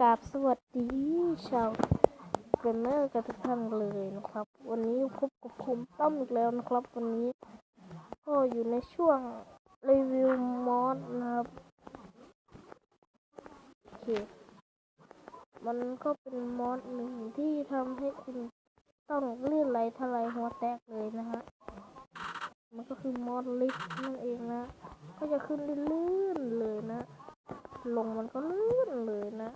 กราบสวัสดีชาวเกมเมอร์กันทุกท่านเลยนะครับ วันนี้พบกับผมต้อมอีกแล้วนะครับ วันนี้ ก็อยู่ในช่วงรีวิวมอสนะครับโอเคมันก็เป็นมอสหนึ่งที่ทำให้คุณต้องเลื่อนไหลทลายหัวแตกเลยนะฮะมันก็คือมอสลิฟนั่นเองนะ ก็จะขึ้นลื่นๆเลยนะ ลงมันก็ลื่นเลยนะ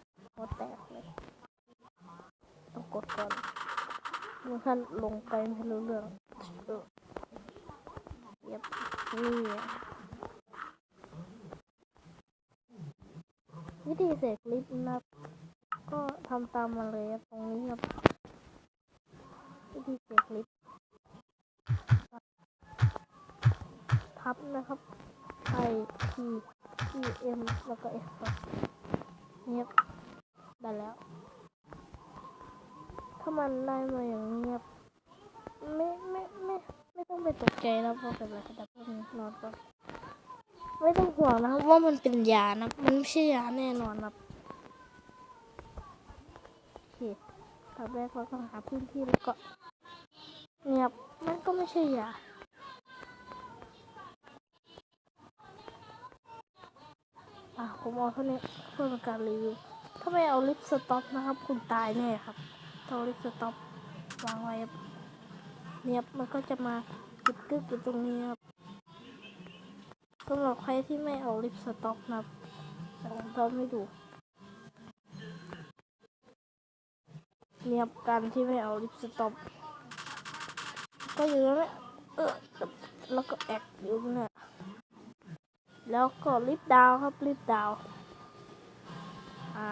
ก่อนเมื่อท่านลงไปไม่รู้เรื่องเย็บนี่วิธีเสกลิฟต์นะครับ ก็ทำตามมาเลยตรงนี้ครับวิธีเสกลิฟต์ทับนะครับ I P E M แล้วก็ S ครับเงียบได้แล้ว ถ้ามันได้มาอย่างเงียบ ไม่ไม่ไม่ไม่ต้องไปตกใจแล้วเพราะเป็นอะไรก็ได้เพิ่งนอนก่อนไม่ต้องห่วงนะครับว่ามันเป็นยานะมันไม่ใช่ยาแน่นอนครับโอเคตอนแรกเราต้องหาพื้นที่แล้วก็เงียบมันก็ไม่ใช่ยาอะผมเอาเท่านี้เพื่อเป็นการรีวิวถ้าไม่เอาลิฟต์สต็อปนะครับ คุณตายแน่ครับ ถ้าเอาลิฟต์สต็อปวางไว้เนี่ยมันก็จะมากึดกึกอยู่ตรงนี้ครับสำหรับใครที่ไม่เอาลิฟต์สต็อปนะครับเดี๋ยวผมทำให้ดูเนี่ยบการที่ไม่เอาลิฟต์สต็อปก็อยู่นั่นแหละเออแล้วก็แอกอยู่เนี่ยแล้วก็ลิฟต์ดาวครับลิฟต์ดาวอ่า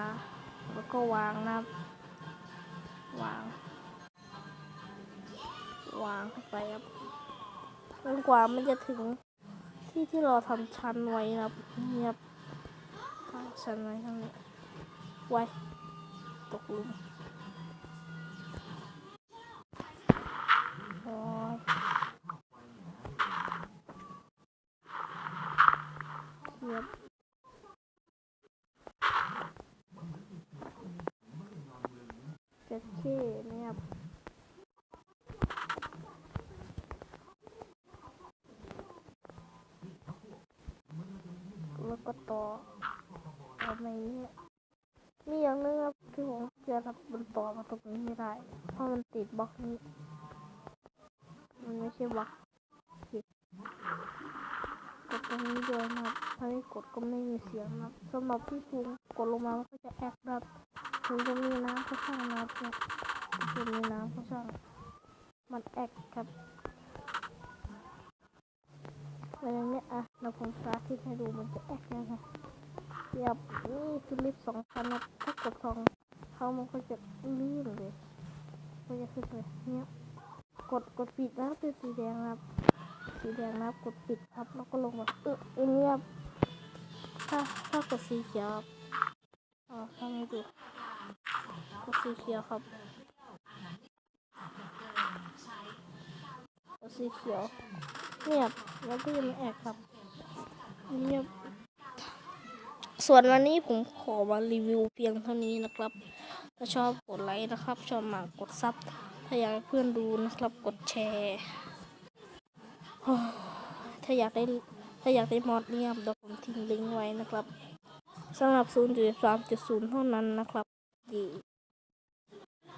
แล้วก็วางนะครับ วาง วางไปครับจนกว่ามันจะถึงที่ที่เราทำชั้นไว้นะครับเงียบตั้งชั้นไว้ทั้งนี้ไว้ตกลุมโอ้ยเงียบ จ็ดเคเนี่ยครับแล้วก็ต่อเอาไปเนี่ยมีอย่างนึงครับที่ผมจะทำมันต่อมาตรงนี้ไม่ได้ เพราะมันติดบล็อกนี้ มันไม่ใช่บล็อกผิดกดตรงนี้ด้วยนะครับถ้าไม่กดก็ไม่มีเสียงนะครับสำหรับที่ภูมิกดลงมามันก็จะแอกนะครับ ถึงจะมีน้ำก็ช่างนะครับเนี่ยถึงมีน้ำก็ช่าง มันแอกครับอะไรอย่างเนี้ยอะเราผมสาธิตให้ดูมันจะแอกนะครับเทียบนี่คือลิฟต์สองชั้นนะถ้ากดสองเขามันก็จะลื่นเลยก็จะขึ้นเลยเนี่ยกดกดปิดนะครับเป็นสีแดงครับ สีแดงนะครับกดปิดครับ แล้วก็ลงแบบเอออเงี้ยบถ้าถ้ากดสีเขียวครับอ๋อทำให้ดู สีเขียวครับสีเขียวเงียบแล้วก็ยังไม่แอกครับเงียบส่วนวันนี้ผมขอมารีวิวเพียงเท่านี้นะครับ ถ้าชอบกดไลค์นะครับ ชอบมากกดซับถ้าอยากให้เพื่อนดูนะครับ กดแชร์ถ้าอยากได้ถ้าอยากได้มอดเนี่ยเดี๋ยวผมทิ้งลิงก์ไว้นะครับสำหรับ 0.3.0 เท่านั้นนะครับดี